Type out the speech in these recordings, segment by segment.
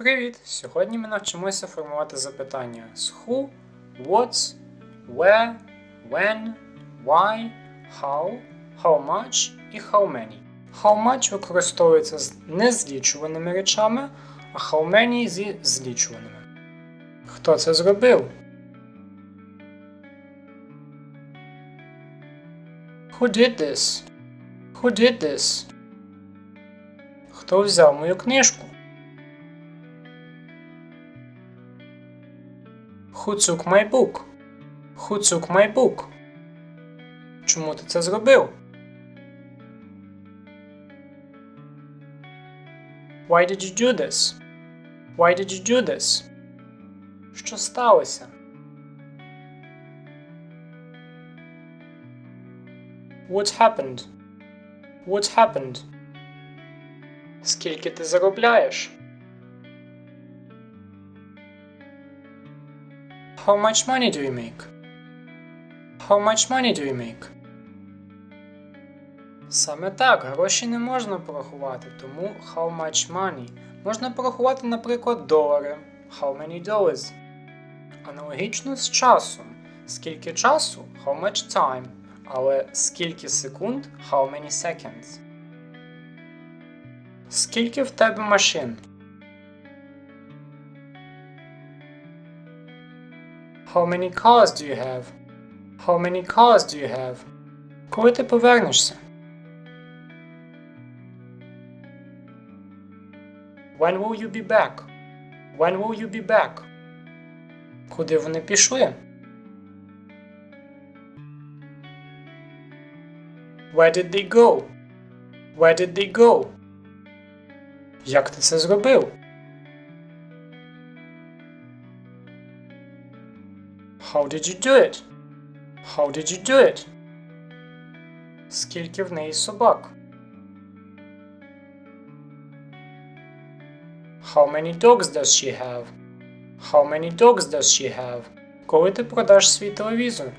Привіт! Сьогодні ми навчимося формувати запитання з who, what, where, when, why, how, how much і how many. How much використовується з незлічуваними речами, а how many зі злічуваними. Хто це зробив? Who did this? Who did this? Хто взяв мою книжку? Who took my book? Who took my book? Чому ти це зробив? Why did you do this? Why did you do this? Що сталося? What happened? What happened? Скільки ти заробляєш? How much money do you make? How much money do you make? Саме так, гроші не можна порахувати, тому how much money. Можна порахувати, наприклад, долари. How many dollars? Аналогічно з часом. Скільки часу? How much time. Але скільки секунд? How many seconds. Скільки в тебе машин? How many cars do you have? How many cars do you have? Коли ти повернешся? When will you be back? When will you be back? Куди вони пішли? Where did they go? Where did they go? Як ти це зробив? How did you do it? How did you do it? Скільки в неї собак? How many dogs does she have? How many dogs does she have? Коли ти продаш свій телевізор?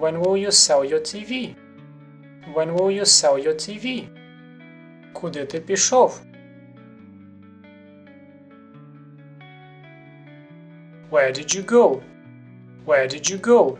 When will you sell your TV? When will you sell your TV? Куди ти пішов? Where did you go? Where did you go?